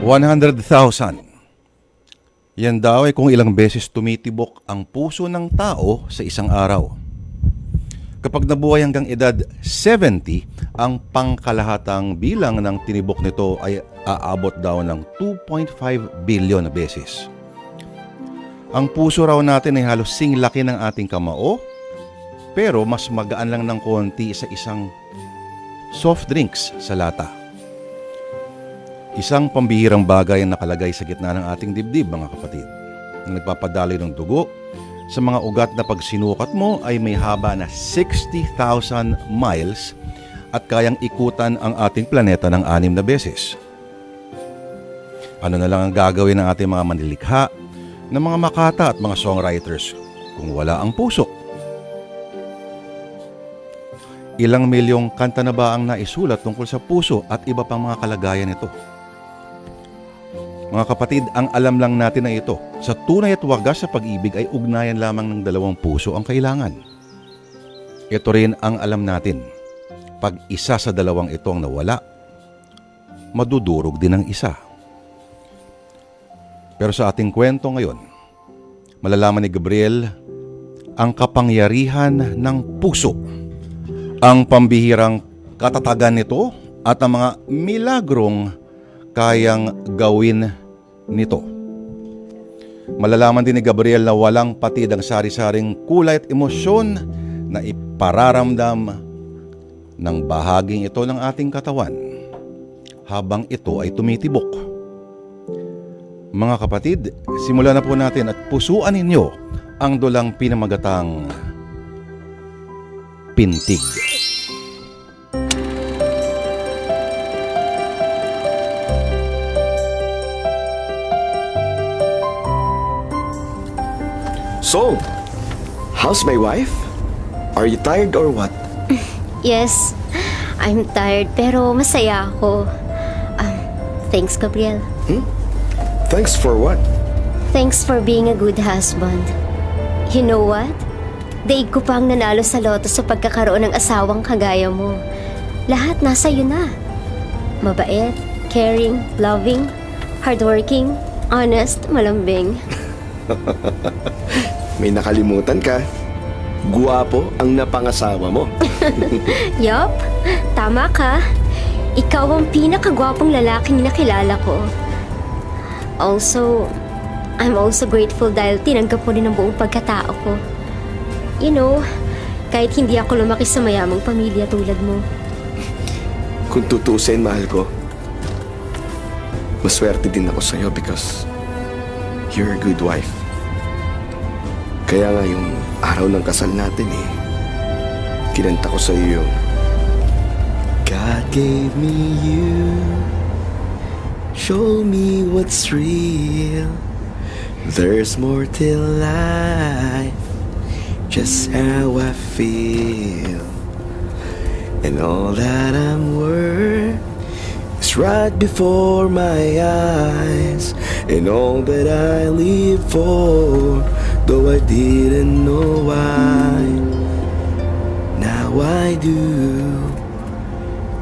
100,000. Yan daw ay kung ilang beses tumitibok ang puso ng tao sa isang araw. Kapag nabuhay hanggang edad 70, ang pangkalahatang bilang ng tinibok nito ay aabot daw ng 2.5 billion na beses. Ang puso raw natin ay halos sing laki ng ating kamao, pero mas magaan lang ng konti sa isang soft drinks sa lata. Isang pambihirang bagay ang nakalagay sa gitna ng ating dibdib, mga kapatid, na nagpapadaloy ng dugo sa mga ugat na pag sinukat mo ay may haba na 60,000 miles at kayang ikutan ang ating planeta ng anim na beses. Ano na lang ang gagawin ng ating mga manilikha, ng mga makata at mga songwriters kung wala ang puso? Ilang milyong kanta na ba ang naisulat tungkol sa puso at iba pang mga kalagayan nito? Mga kapatid, ang alam lang natin na ito, sa tunay at wagas sa pag-ibig ay ugnayan lamang ng dalawang puso ang kailangan. Ito rin ang alam natin. Pag isa sa dalawang ito ang nawala, madudurog din ang isa. Pero sa ating kwento ngayon, malalaman ni Gabriel ang kapangyarihan ng puso, ang pambihirang katatagan nito at ang mga milagrong kayang gawin nito. Malalaman din ni Gabriel na walang patid ang sari-saring kulay at emosyon na ipararamdam ng bahaging ito ng ating katawan habang ito ay tumitibok. Mga kapatid, simulan na po natin at pusuan ninyo ang dulang pinamagatang pintig. So, how's my wife? Are you tired or what? Yes, I'm tired pero masaya ako. Um, thanks, Gabriel. Thanks for what? Thanks for being a good husband. You know what? Daig ko pang nanalo sa loto sa pagkakaroon ng asawang kagaya mo. Lahat nasa iyo na. Mabait, caring, loving, hardworking, honest, malambing. May nakalimutan ka. Guwapo ang napangasawa mo. Yup, tama ka. Ikaw ang pinakagwapong lalaking nakilala ko. Also, I'm also grateful dahil tinanggap mo rin ang buong pagkatao ko. You know, kahit hindi ako lumaki sa mayamang pamilya tulad mo. Kung tutusin, mahal ko, maswerte din ako sa'yo because you're a good wife. Kaya nga yung araw ng kasal natin eh, kinanta ko sa'yo yung God gave me you. Show me what's real. There's more to life. Just how I feel. And all that I'm worth is right before my eyes. And all that I live for, though I didn't know why. Now I do.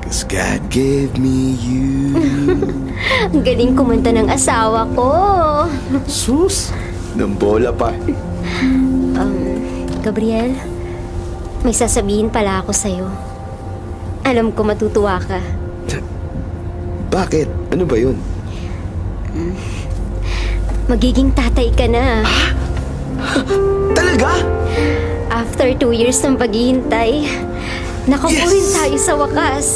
Cause God gave me you. Ang galing kumanta ng asawa ko. Sus! Nang bola pa. Um, Gabriel, may sasabihin pala ako sa'yo. Alam ko matutuwa ka. Bakit? Ano ba yun? Magiging tatay ka na. Talaga? After two years ng paghihintay, nakakurin Yes! tayo sa wakas.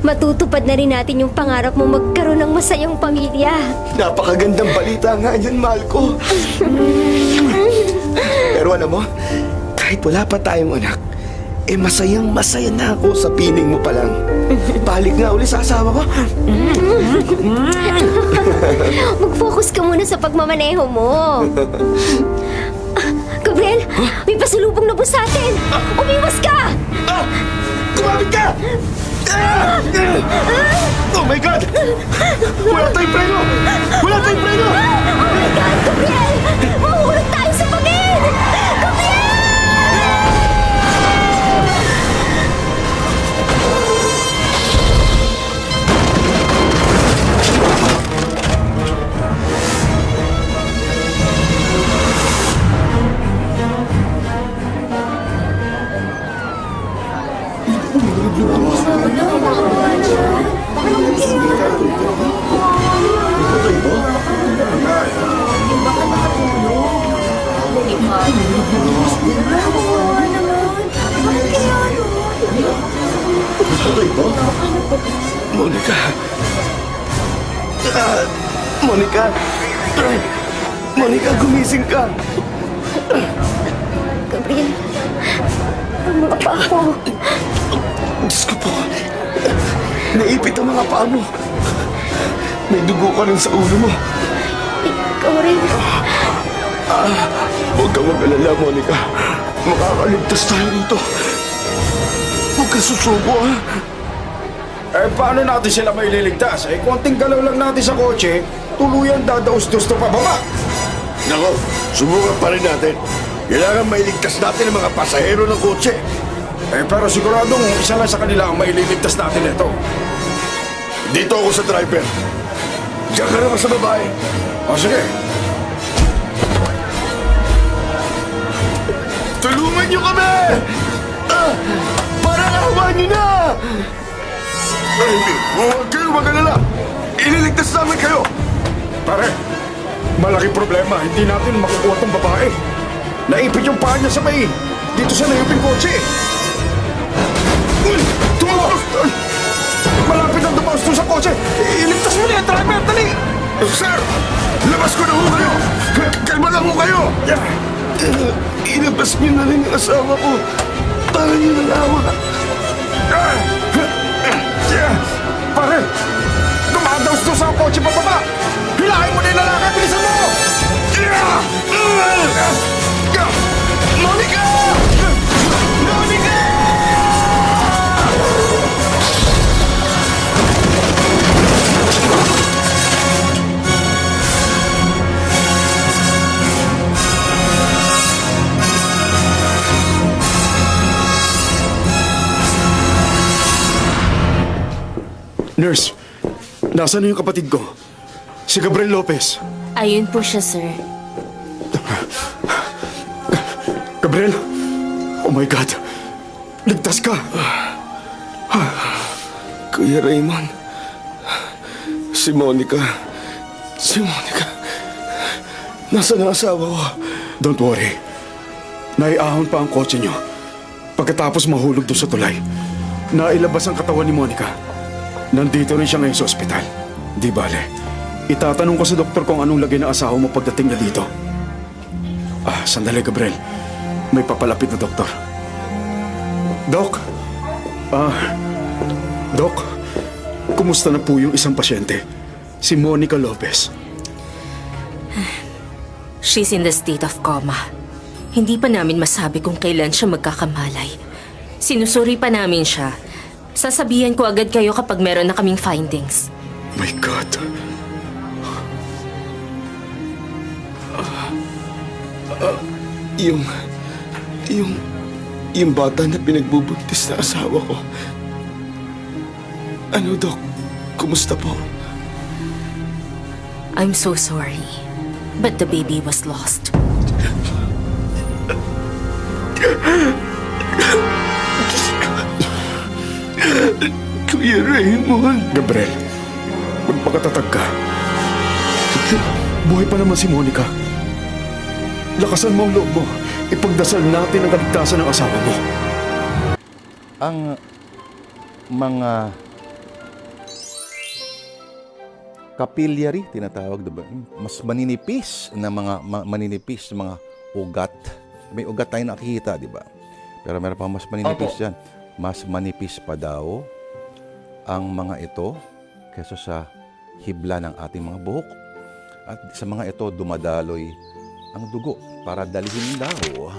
Matutupad na rin natin yung pangarap mo magkaroon ng masayang pamilya. Napakagandang balita nga yan, mahal ko. Pero alam mo, kahit wala pa tayong anak, eh masayang masaya na ako sa piling mo pa lang. Balik nga uli sa asawa ko. Mag-focus ka muna sa pagmamaneho mo. Gabriel, may pasulubong na po sa atin. Umiwas ka! Ah! Tumawid ka! Ah! Oh my God! Wala tayong preno! Wala tayong preno! Oh my God, Gabriel! Monica. Ah, Monica. Monica, gumising ka. Gabriel, tumulong pa ako. Ah, Diyos ko po. Naipit ang mga paa mo. May dugo ka rin sa ulo mo. Ikaw rin. Huwag ka mag-alala, Monica. Makakaligtas tayo rito. Huwag ka susuko, ha? Eh, paano natin sila may liligtas? Eh, konting galaw lang natin sa kotse, tuluyan dadaus-dus to pababa. Nako, subukan pa rin natin. Kailangan mailigtas natin ang mga pasahero ng kotse. Eh, pero siguradong isa lang sa kanila ang maililigtas natin ito. Dito ako sa driver. Diyan ka naman sa babae. O sige, Tulungan niyo kami! Ah, parang awa niyo na! Ay. Huwag kayo mag-alala. Ililigtas namin kayo. pare. Malaki problema, hindi natin makukuha tong babae. Naipit yung paa niya sa may, dito sa nayuping kotse. Ay, Malapit ang tumaos doon sa kotse. Iligtas mo niya, driver, dali! Sir! Labas ko na ho kayo! Kalma lang ho kayo! Uh, Ilabas niyo na rin ang asawa ko. Para niyo ng awa. Ah! Pare! Dumadaos doon sa kotse pababa! Hilahin mo na yung lalaki! Bilisan mo! Nasaan na yung kapatid ko? Si Gabriel Lopez. Ayun po siya, sir. Gabriel? Oh my God! Ligtas ka! Kuya Raymond. Si Monica. Si Monica. Nasaan ang asawa ko? Don't worry. Naiahon pa ang kotse niyo. Pagkatapos mahulog doon sa tulay, nailabas ang katawan ni Monica. Nandito rin siya ngayon sa ospital. Di bale. Itatanong ko sa doktor kung anong lagay ng asawa mo pagdating niya dito. Ah, sandali, Gabriel. May papalapit na doktor. Dok! Ah, Dok, kumusta na po yung isang pasyente? Si Monica Lopez. She's in the state of coma. Hindi pa namin masabi kung kailan siya magkakamalay. Sinusuri pa namin siya. Sasabihan ko agad kayo kapag meron na kaming findings. My God. Yung... Yung... Yung bata na pinagbubuntis na asawa ko. Ano, Dok? Kumusta po? I'm so sorry. But the baby was lost. Kuya Raymond. Gabriel, magpakatatag ka. Buhay pa naman si Monica. Lakasan mo ang loob mo. Ipagdasal natin ang kaligtasan ng asawa mo. ang mga capillary tinatawag diba? Mas maninipis na mga ma- maninipis na mga ugat. May ugat tayo nakikita, di ba? Pero meron pang mas maninipis yan. Mas manipis pa daw ang mga ito kaysa sa hibla ng ating mga buhok. At sa mga ito dumadaloy ang dugo para dalhin daw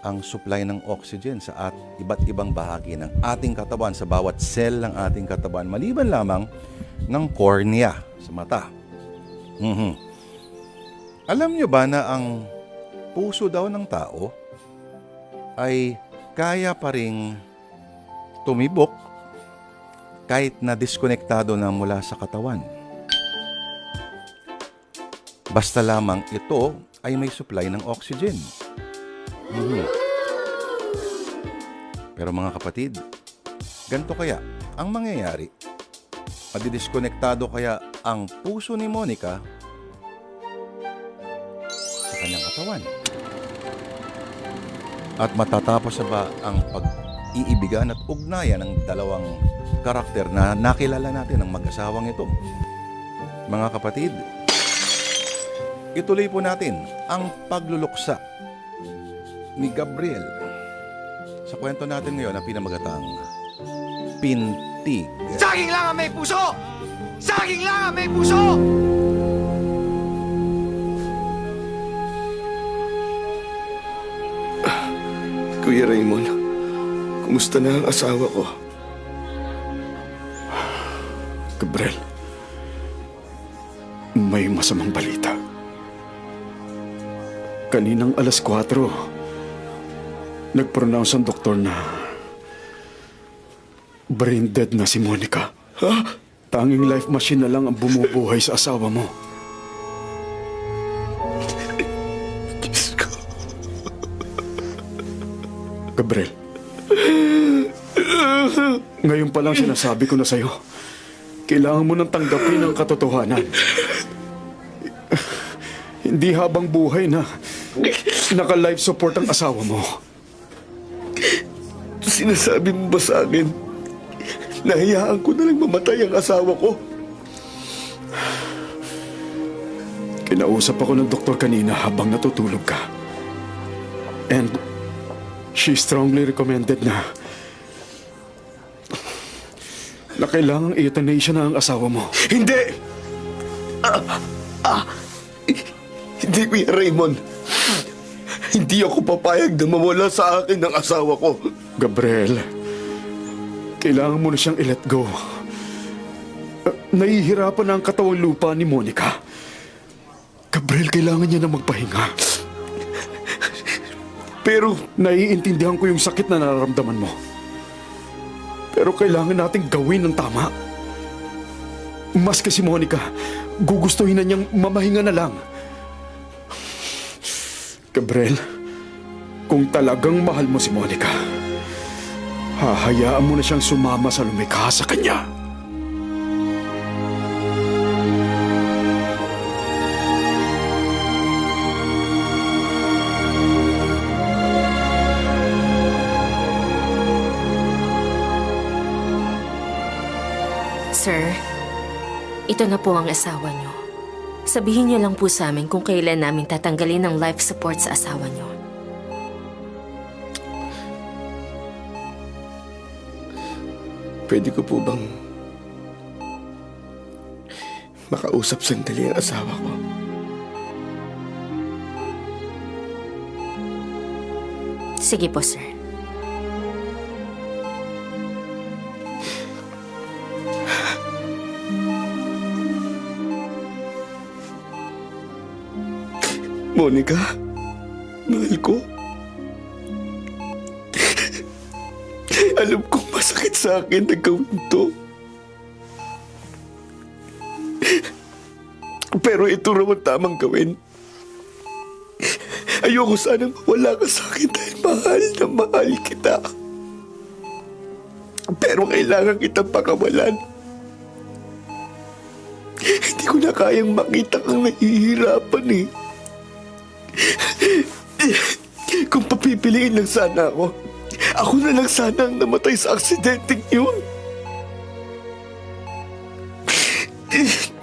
ang supply ng oxygen sa at iba't ibang bahagi ng ating katawan sa bawat cell ng ating katawan maliban lamang ng cornea sa mata. Mhm. Alam nyo ba na ang puso daw ng tao ay kaya pa ring tumibok kahit na diskonektado na mula sa katawan. Basta lamang ito ay may supply ng oxygen. Mhm. Pero mga kapatid, ganito kaya ang mangyayari. Madidiskonektado kaya ang puso ni Monica sa kanyang katawan. At matatapos ba ang pag pag-iibigan at ugnayan ng dalawang karakter na nakilala natin ng mag-asawang ito. Mga kapatid, ituloy po natin ang pagluluksa ni Gabriel sa kwento natin ngayon na pinamagatang Pintig. Saging lang ang may puso! Saging lang ang may puso! Kuya Raymond, kumusta na ang asawa ko? Gabriel, may masamang balita. Kaninang alas 4, nag-pronounce ang doktor na brain dead na si Monica. Ha? Tanging life machine na lang ang bumubuhay sa asawa mo. Gabriel. Ngayon pa lang sinasabi ko na sa'yo. Kailangan mo nang tanggapin ang katotohanan. Hindi habang buhay na naka-life support ang asawa mo. Sinasabi mo ba sa akin? Nahiyaan ko na lang mamatay ang asawa ko. Kinausap ako ng doktor kanina habang natutulog ka. And she strongly recommended na na kailangang euthanasia na ang asawa mo. Hindi! Ah, ah, hindi, Kuya Raymond. Hindi ako papayag na mawala sa akin ng asawa ko. Gabriel, kailangan mo na siyang i-let go. Uh, nahihirapan na ang katawang lupa ni Monica. Gabriel, kailangan niya na magpahinga. Pero naiintindihan ko yung sakit na nararamdaman mo. Pero kailangan nating gawin ng tama. Mas kasi Monica, gugustuhin na niyang mamahinga na lang. Gabriel, kung talagang mahal mo si Monica, hahayaan mo na siyang sumama sa lumikha sa kanya. Sir, ito na po ang asawa niyo. Sabihin niyo lang po sa amin kung kailan namin tatanggalin ang life support sa asawa niyo. Pwede ko po bang makausap sandali ang asawa ko? Sige po, sir. Monica, mahal ko. Alam kong masakit sa akin na gawin to. Pero ito raw ang tamang gawin. Ayoko sanang wala ka sa akin dahil mahal na mahal kita. Pero kailangan kitang pakawalan. Hindi ko na kayang makita kang nahihirapan eh. Kung papipiliin lang sana ako, ako na lang sana ang namatay sa aksidenteng yun.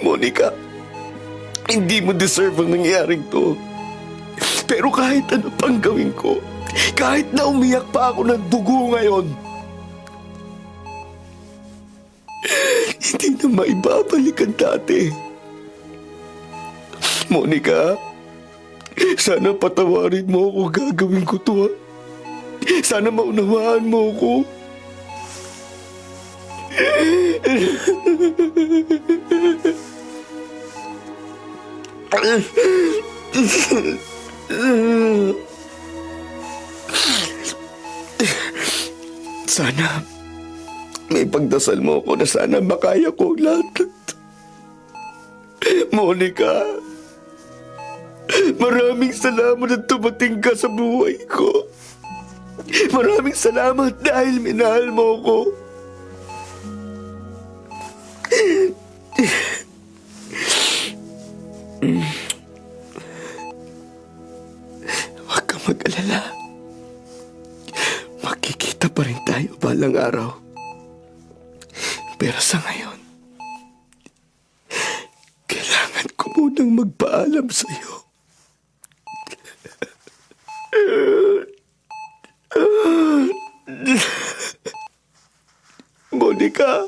Monica, hindi mo deserve ang nangyaring to. Pero kahit ano pang gawin ko, kahit na umiyak pa ako ng dugo ngayon, hindi na maibabalik ang dati. Monica, sana patawarin mo ako gagawin ko to ha. Sana maunawaan mo ako. Sana may pagdasal mo ako na sana makaya ko lahat. Monica, Maraming salamat at tumating ka sa buhay ko. Maraming salamat dahil minahal mo ko. Huwag kang mag-alala. Makikita pa rin tayo balang araw. Pero sa ngayon, kailangan ko munang magpaalam sa'yo. Monica,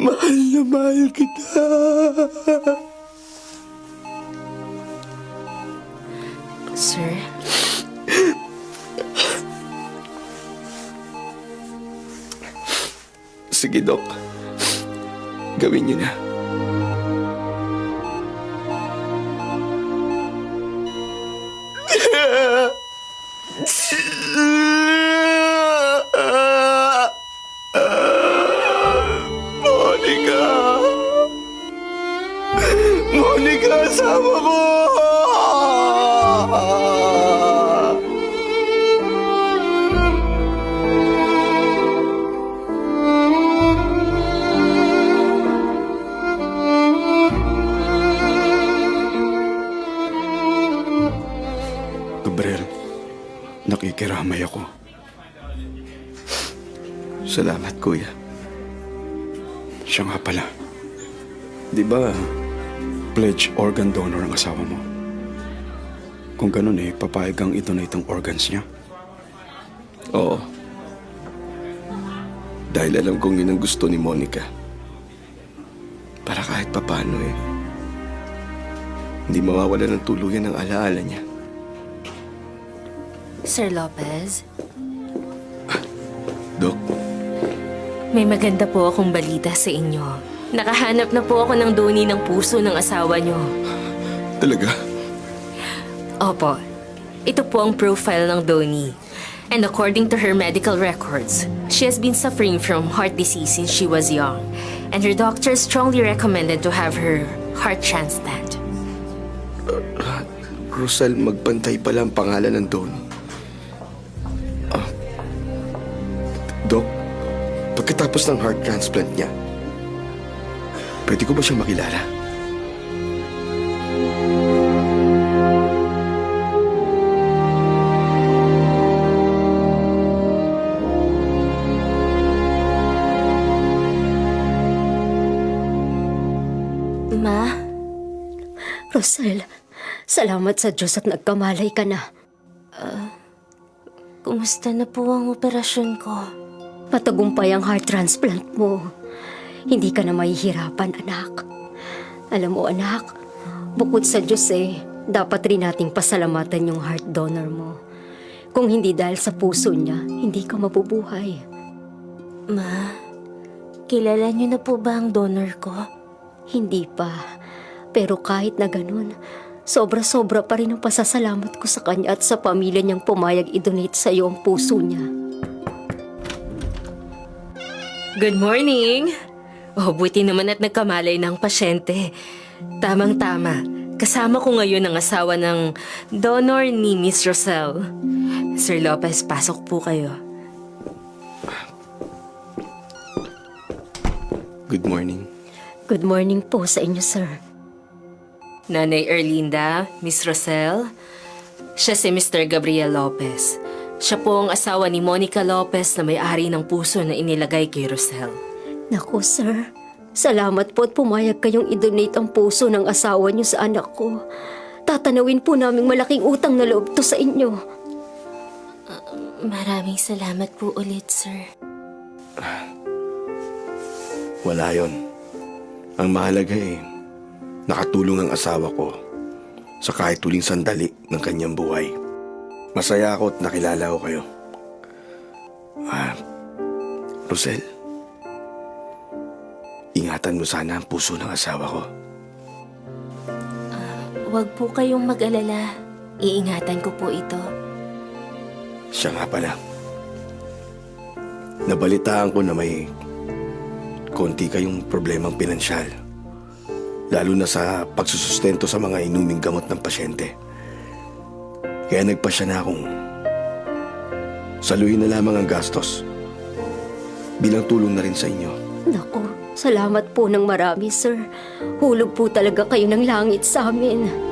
mahal na mahal kita. Sir, Sige, Dok. Gawin niyo na. Monica! Asawa ko! Gabriel, nakikiramay ako. Salamat, Kuya. Siya nga pala. Di ba, pledge organ donor ang asawa mo? Kung ganun eh, papayag ang i-donate ang organs niya. Oo. Dahil alam kong yun ang gusto ni Monica. Para kahit papano eh. Hindi mawawala ng tuluyan ng alaala niya. Sir Lopez, Dok, may maganda po akong balita sa inyo. Nakahanap na po ako ng doni ng puso ng asawa niyo. talaga? Opo, ito po ang profile ng Doni. And according to her medical records, she has been suffering from heart disease since she was young. And her doctor strongly recommended to have her heart transplant. Rosal, magbantay pala ang pangalan ng Donnie. Ah, Dok, pagkatapos ng heart transplant niya, pwede ko ba siya makilala? Ma, Rosel, salamat sa Diyos at nagkamalay ka na. kumusta na po ang operasyon ko? Matagumpay ang heart transplant mo. Hindi ka na mahihirapan, anak. Alam mo, anak, bukod sa Diyos eh, dapat rin nating pasalamatan yung heart donor mo. Kung hindi dahil sa puso niya, hindi ka mabubuhay. Ma, kilala niyo na po ba ang donor ko? Hindi pa. Pero kahit na ganun, sobra-sobra pa rin ang pasasalamat ko sa kanya at sa pamilya niyang pumayag i-donate sa iyo ang puso niya. Good morning! Oh, buti naman at nagkamalay ng pasyente. Tamang-tama. Kasama ko ngayon ang asawa ng donor ni Miss Rosel. Sir Lopez, pasok po kayo. Good morning. Good morning po sa inyo, sir. Nanay Erlinda, Miss Rosel. Siya si Mr. Gabriel Lopez. Siya po ang asawa ni Monica Lopez na may-ari ng puso na inilagay kay Rosel. Naku, sir. Salamat po at pumayag kayong i-donate ang puso ng asawa niyo sa anak ko. Tatanawin po naming malaking utang na loob to sa inyo. Maraming salamat po ulit, sir. Wala yon. Ang mahalaga eh, nakatulong ang asawa ko sa kahit tuling sandali ng kanyang buhay. Masaya ako at nakilala ko kayo. Ah, Rosel, ingatan mo sana ang puso ng asawa ko. Huwag po kayong mag-alala. Iingatan ko po ito. Siya nga pala. Nabalitaan ko na may konti kayong problemang pinansyal. Lalo na sa pagsusustento sa mga inuming gamot ng pasyente. Kaya nagpasya na akong saluhin na lamang ang gastos. Bilang tulong na rin sa inyo. Naku, salamat po ng marami, sir. Hulog po talaga kayo ng langit sa amin.